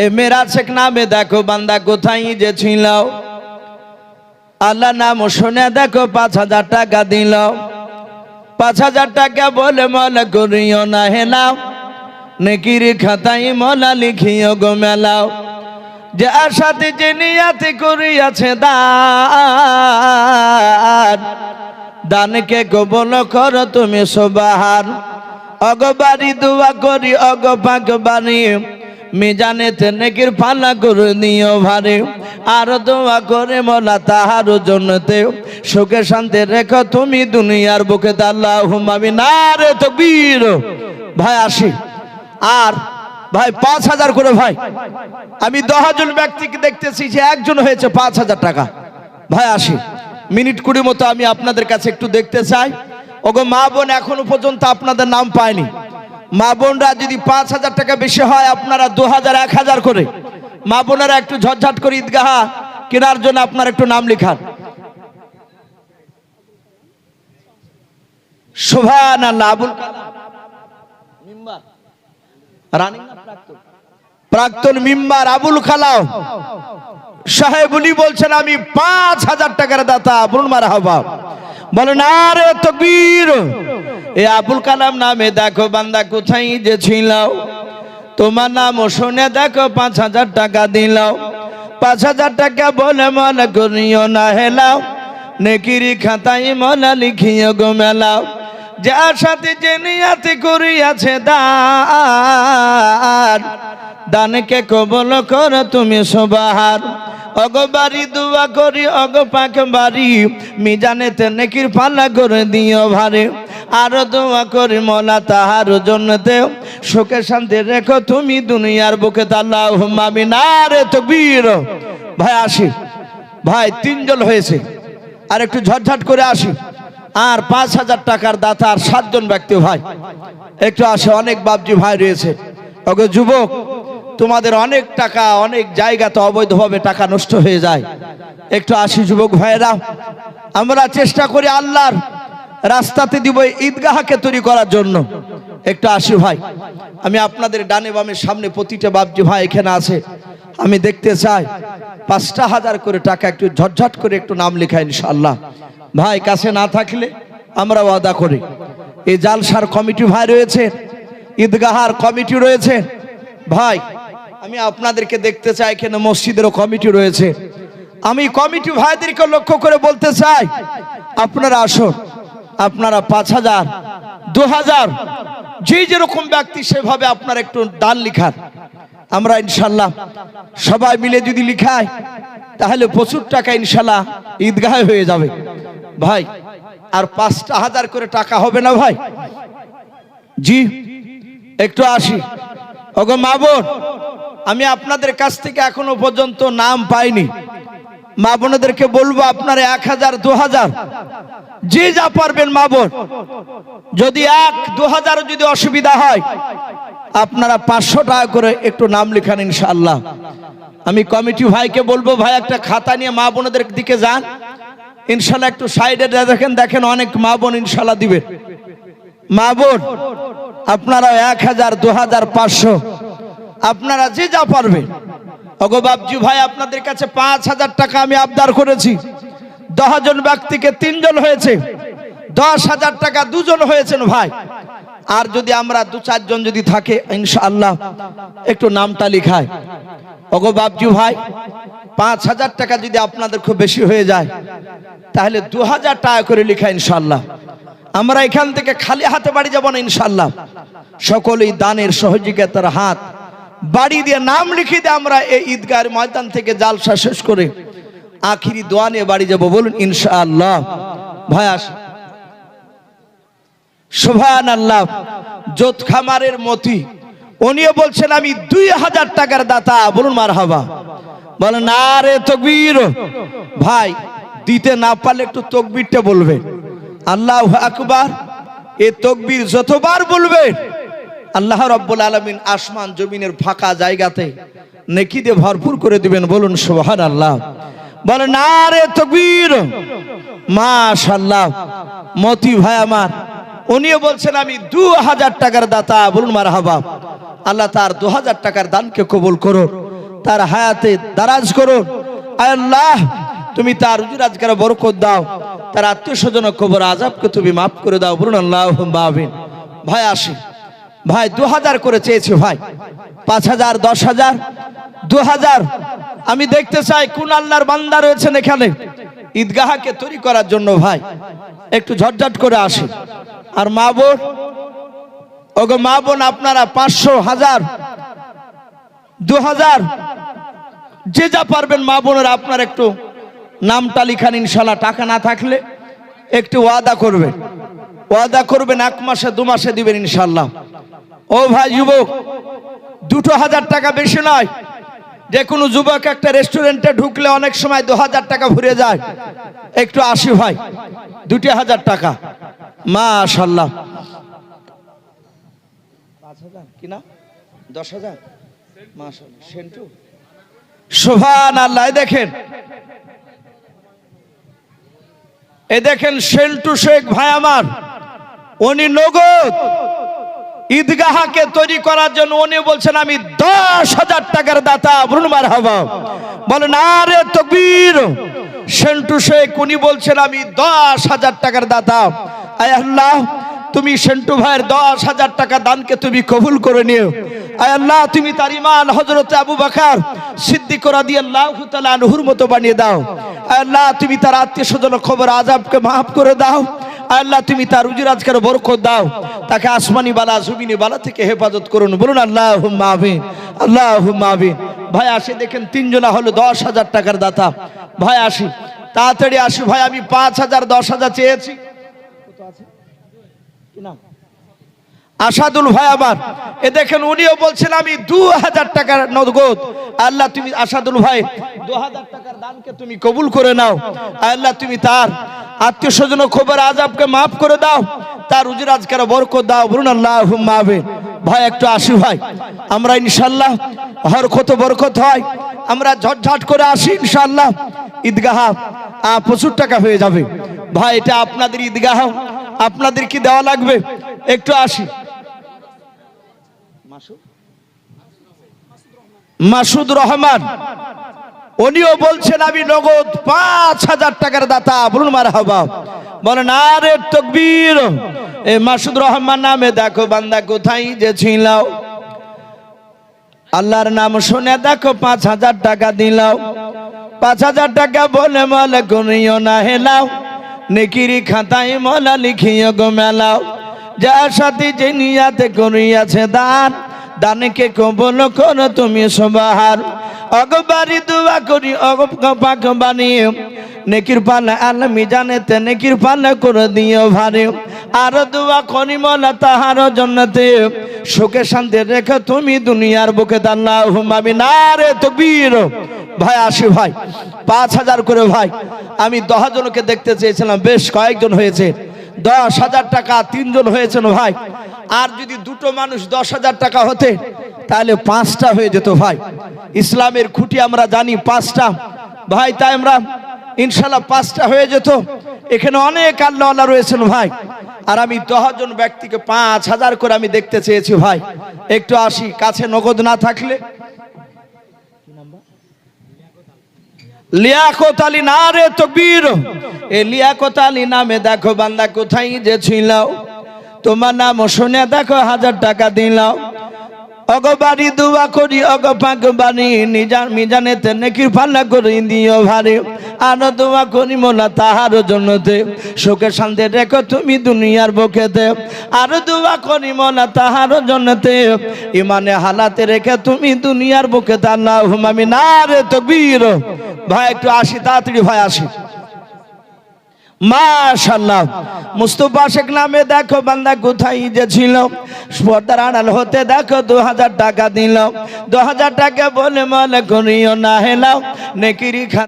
এ মেরা শেখ নামে দেখো বান্দা কোথায় যে ছিল আল্লাহ নাম শুনে দেখো পাঁচ হাজার টাকা দিল। পাঁচ হাজার টাকা বলে মলা করিও না হেলাও নেকির খাতাই মলা লিখিও গো মেলাও যে আশাতে যে নিয়াতে করিয়াছে দান। দানকে কবল কর তুমি সবাহার অগবারি দোয়া করি, অগ পাক বাড়ি। মিজানে নেকির পালা করে নিও ভারে। আর দোয়া করে মলা তাহার জন্যতে। সুখে শান্তি রেখো তুমি দুনিয়ার বুকে তাল্লাহ হুমামি না রে তো বীর ভাই আসি আর ভাই পাঁচ হাজার করে ভাই। আমি দশজন ব্যক্তিকে দেখতেছি যে একজন হয়েছে পাঁচ হাজার টাকা। ভাই আসি মিনিট কুড়ি মতো আমি আপনাদের কাছে একটু দেখতে চাই। ওগো মা বোন এখনও পর্যন্ত আপনাদের নাম পায়নি। মা বোনরা যদি পাঁচ হাজার টাকা বেশি হয়, আপনারা দু হাজার, এক হাজার করে। মা বোনেরা একটু ঝটঝট করে ঈদগাহা কেনার জন্য আপনার একটু নাম লিখান। প্রাক্তন? আবুল সাহেব বলছেন, আমি পাঁচ হাজার টাকার দাতা, বলুন মার হাবা বলেন, আরে তকবীর এ আবুল কালাম নামে দেখো বান্দা কোথায় যে ছিল তোমার নাম শুনে দেখো পাঁচ হাজার টাকা দিল পাঁচ হাজার টাকা বলে মনে করিও না হেলাও। নেকিরি খাতাই মনে লিখিও গো মেলাও। যার সাথে যে নিয়াতে করিয়াছে দান, দানকে কবল কর তুমি সবাহার অগবাড়ি দুয়া করি, অগ পাক বাড়ি, মিজানেতে নেকির পাল্লা করে দিও ভারে। আর দোয়া করি মলা, তাহার জন্যতে শোকে শান্তি রেখো তুমি দুনিয়ার বুকে তাল্লাহ মামি না রে তো বীর ভাই, আসি। ভাই, তিনজন হয়েছে। আর একটু ঝটঝট করে আসি। আর পাঁচ হাজার টাকার দাতা আর সাতজন ব্যক্তি, ভাই। একটু আসে, অনেক বাবজি ভাই রয়েছে। ওকে যুবক, তোমাদের অনেক টাকা, অনেক জায়গাতে অবৈধভাবে টাকা নষ্ট হয়ে যায়। একটু আসি, যুবক ভাইয়েরা। আমরা চেষ্টা করি আল্লাহর রাস্তাতে দিব ঈদগাহকে তৈরি করার জন্য। একটু আসি ভাই, আমি আপনাদের ডানে বামের সামনে প্রতিটা বাবজি ভাই এখানে আছে। আমি দেখতে চাই, পাঁচটা হাজার করে টাকা একটু ঝটঝট করে একটু নাম লেখা ইনশাল্লাহ ভাই, কাছে না থাকলে আমরা ওয়াদা করি। এই জালসার কমিটি ভাই রয়েছে, ঈদগাহার কমিটি রয়েছে। ভাই, আমি আপনাদেরকে দেখতে চাই, এখানে মসজিদেরও কমিটি রয়েছে। আমি কমিটি ভাইদেরকে লক্ষ্য করে বলতে চাই, আপনারা আসুন। আপনারা পাঁচ হাজার, দু হাজার, যে যেরকম ব্যক্তি সেভাবে আপনার একটু দান লিখান আমরা ইনশাল্লাহ সবাই মিলে যদি লিখায় তাহলে প্রচুর টাকা ইনশাল্লাহ ঈদগাহে হয়ে যাবে। ভাই, আর পাঁচটা হাজার করে টাকা হবে না ভাই? জি, একটু আসি। ওগো মা বোন আমি আপনাদের কাছ থেকে এখনও পর্যন্ত নাম পাইনি। মা বোনদেরকে বলব আপনারা এক হাজার, দু হাজার। যে যা পারবেন মা বোন। যদি এক, দু হাজার যদি অসুবিধা হয়, আপনারা পাঁচশো টাকা করে একটু নাম লিখান ইনশাআল্লাহ। আমি কমিটি ভাইকে বলব, ভাই, একটা খাতা নিয়ে মা বোনদের দিকে যান। ইনশাল্লাহ একটু সাইডে দেখেন দেখেন অনেক মা বোন ইনশাল্লাহ দিবেন মা বোন আপনারা এক হাজার, দু হাজার, পাঁচশো। আপনারা যে যা পারবেন। অগো বাবজি ভাই, আপনাদের কাছে পাঁচ হাজার টাকা আমি আবদার করেছি। দশজন ব্যক্তিকে তিনজন হয়েছে। দশ হাজার টাকা দুজন হয়েছেন ভাই। আর যদি আমরা দু, চারজন যদি থাকে, ইনশাআল্লাহ একটু নামটা লিখায়। অগো বাবজি ভাই, পাঁচ হাজার টাকা যদি আপনাদের খুব বেশি হয়ে যায়, তাহলে দু হাজার টাকা করে লিখা ইনশাল্লাহ আমরা এখান থেকে খালি হাতে বাড়ি যাব না ইনশাল্লাহ সকলেই দানের সহযোগিতার হাত বাড়ি দিয়ে নাম লিখে দিয়ে আমরা এই ঈদগার ময়দান থেকে জালসা শেষ করে আখিরি দোয়া নিয়ে বাড়ি যাব। বলুন, ইনশাআল্লাহ। ভাই, আস। সোভান আল্লাহ জোত খামারের মতি। উনিও বলছেন, আমি দুই হাজার টাকার দাতা। বলুন মার হাবা বলেন, না রে তকবীর। ভাই, দিতে না পারলে একটু তকবীরটা বলবে। আল্লাহ আকবার। এ তকবির যতবার বলবে আল্লাহ রব্বুল আলমিন আসমান জমিনের ফাঁকা জায়গাতে নেকি দিয়ে ভরপুর করে দিবেন, বলুন সোহান আল্লাহ বলে, না রে তকবীর মাশাল্লাহ মতি ভাই আমার, উনিও বলছেন, আমি দু হাজার টাকার দাতা, বলুন মার হাবা আল্লাহ তার দু হাজার টাকার দানকে কবুল করো তার হায়াতে দারাজ আয় আল্লাহ, তুমি তার রুজি রাজগারে বরকত দাও, তার আত্মীয় স্বজন খবর আজাবকে তুমি মাফ করে দাও, বলুন আল্লাহ বাবিন ভাই আসি ভাই দু হাজার করে চেয়েছে ভাই। পাঁচ হাজার দশ হাজার দু হাজার আমি দেখতে চাই কোন আল্লাহর বান্দা রয়েছেন এখানে। ঈদগাহাকে তৈরি করার জন্য ভাই। একটু ঝটঝট করে আসি। আর মা বোন, ওগো মা বোন আপনারা পাঁচশো হাজার দু হাজার যে যা পারবেন মা বোনের আপনার একটু নামটা লিখান ইনশাল্লাহ টাকা না থাকলে একটু ওয়াদা করবেন। ওয়াদা করবেন এক মাসে, দু মাসে দিবেন ইনশাল্লাহ ও ভাই যুবক, দুটো হাজার টাকা বেশি নয়। যে কোনো যুবক একটা রেস্টুরেন্টে ঢুকলে অনেক সময় দু হাজার টাকা ভরে যায়। একটু আসি ভাই, দুটি হাজার টাকা। মাশাল্লাহ পাঁচ দশ হাজার? আল্লাহ দেখেন। এ দেখেন সেন্টু শেখ ভাই আমার। উনি নগদ। ঈদগাহাকে তৈরি করার জন্য উনি বলছেন, আমি দশ হাজার টাকার দাতা ব্রুনমার হবা বলেন, আরে তকবীর। সেন্টু শেখ, উনি বলছেন, আমি দশ হাজার টাকার দাতা। আয় আল্লাহ, তুমি সেন্টু ভাইয়ের দশ হাজার টাকা দানকে তুমি কবুল করে নিও। আয় আল্লাহ, তুমি তার ইমান হজরত আবু বাকার সিদ্দিক দিয়ে আল্লাহ তালা নুহুর মতো বানিয়ে দাও। আয় আল্লাহ, তুমি তার আত্মীয় স্বজন খবর আজাবকে মাফ করে দাও। আল্লাহ, তুমি তার রুজি আজকের বরকত দাও। তাকে আসমানি বালা জুবিনী বালা থেকে হেফাজত করুন। বলুন আল্লাহ মাহবিন আল্লাহ মাহবিন ভাই, আসে, দেখেন, তিনজনা হলো দশ হাজার টাকার দাতা। ভাই, আসি, তাড়াতাড়ি আসি। ভাই, আমি পাঁচ হাজার, দশ হাজার চেয়েছি। কি নাম? আসাদুল ভাই আমার এ দেখেন উনিও বলছেন, আমি দু হাজার টাকার নগদ। আল্লাহ, তুমি আসাদুল ভাই দু হাজার টাকার দানকে তুমি কবুল করে নাও। আল্লাহ, তুমি তার আত্মীয় স্বজন খবর আজাবকে মাফ করে দাও। তার উজির আজকের বরকত দাও। বলুন আল্লাহ মাহবে ভাই, একটু আসি ভাই। আমরা ইনশাল্লাহ হর কত বরকত হয়। আমরা ঝটঝট করে আসি ইনশাল্লাহ ঈদগাহা প্রচুর টাকা হয়ে যাবে। ভাই, এটা আপনাদের ঈদগাহ। আপনাদের কি দেওয়া লাগবে? একটু আসি। মাসুদ? রহমান। উনিও বলছেন, আমি নগদ পাঁচ হাজার টাকার দাতা। বলুন মার হবা বলেন, আরে তকবীর, এ মাসুদ রহমান নামে দেখো বান্দা কোথায় যে ছিলাও। আল্লাহর নাম শুনে দেখো পাঁচ হাজার টাকা দিলাও। পাঁচ হাজার টাকা বলে মলে করিও না হেলাও নেকিরি খাতায় মলা লিখিও গো মেলাও। যার সাথে যে নিয়াতে করিয়াছে দান, দানকে কবল করো তুমি সবাহার অগবারি দুয়া করি অগ পাক বানিয়ে, নেকির পালা আল্লাহ মিজানেতে নেকির পালা করে দিও ভারে। আর দুয়া করি মলা তাহার জন্যতে সুখে শান্তি রেখে তুমি দুনিয়ার বুকে দাল্লাহ হুমাবি না রে তো বীর ভাই, আসি ভাই, পাঁচ হাজার করে ভাই, আমি দশ জনকে দেখতে চেয়েছিলাম, বেশ কয়েকজন হয়েছে। দশ হাজার টাকা তিনজন হয়েছেন ভাই। আর যদি দুটো মানুষ দশ হাজার টাকা হতে, তাহলে পাঁচটা হয়ে যেত ভাই। ইসলামের খুঁটি আমরা জানি পাঁচটা। ভাই, তাই আমরা ইনশাল্লাহ পাঁচটা হয়ে যেত। এখানে অনেক আল্লাহ রয়েছেন ভাই। আর আমি দশজন ব্যক্তিকে পাঁচ হাজার করে আমি দেখতে চেয়েছি ভাই। একটু আসি, কাছে নগদ না থাকলে লিয়াকত আলী না রে তকবীর। এ লিয়াকত আলী নামে দেখো বান্দা কোথায় যে ছিল। তোমার নাম শুনে দেখো হাজার টাকা দিলাও অগবাড়ি দুয়া করি অগ পাক বাড়ি নিজান মিজানেতে নেকির পাল্লা করি দিও ভারে। আর দোয়া করি মোলা তাহার জন্যতে। শোকে শান্তি রেখো তুমি দুনিয়ার বুকেতে। আর দোয়া করি মোলা তাহার জন্যতে। ইমানে হালাতে রেখে তুমি দুনিয়ার বুকেতে। আল্লাহ হুমামি না রে তো বীর ভাই, একটু আসি, তাড়াতাড়ি ভাই, আসি। মাশাল্লাহ মুস্তফা শেখ নামে দেখো, বান্দা কোথায় যে ছিল? পর্দার আড়াল হতে দেখো দু হাজার টাকা দিল। দু হাজার টাকা বলে মনে করিও না হেলাও। নেকিরি খা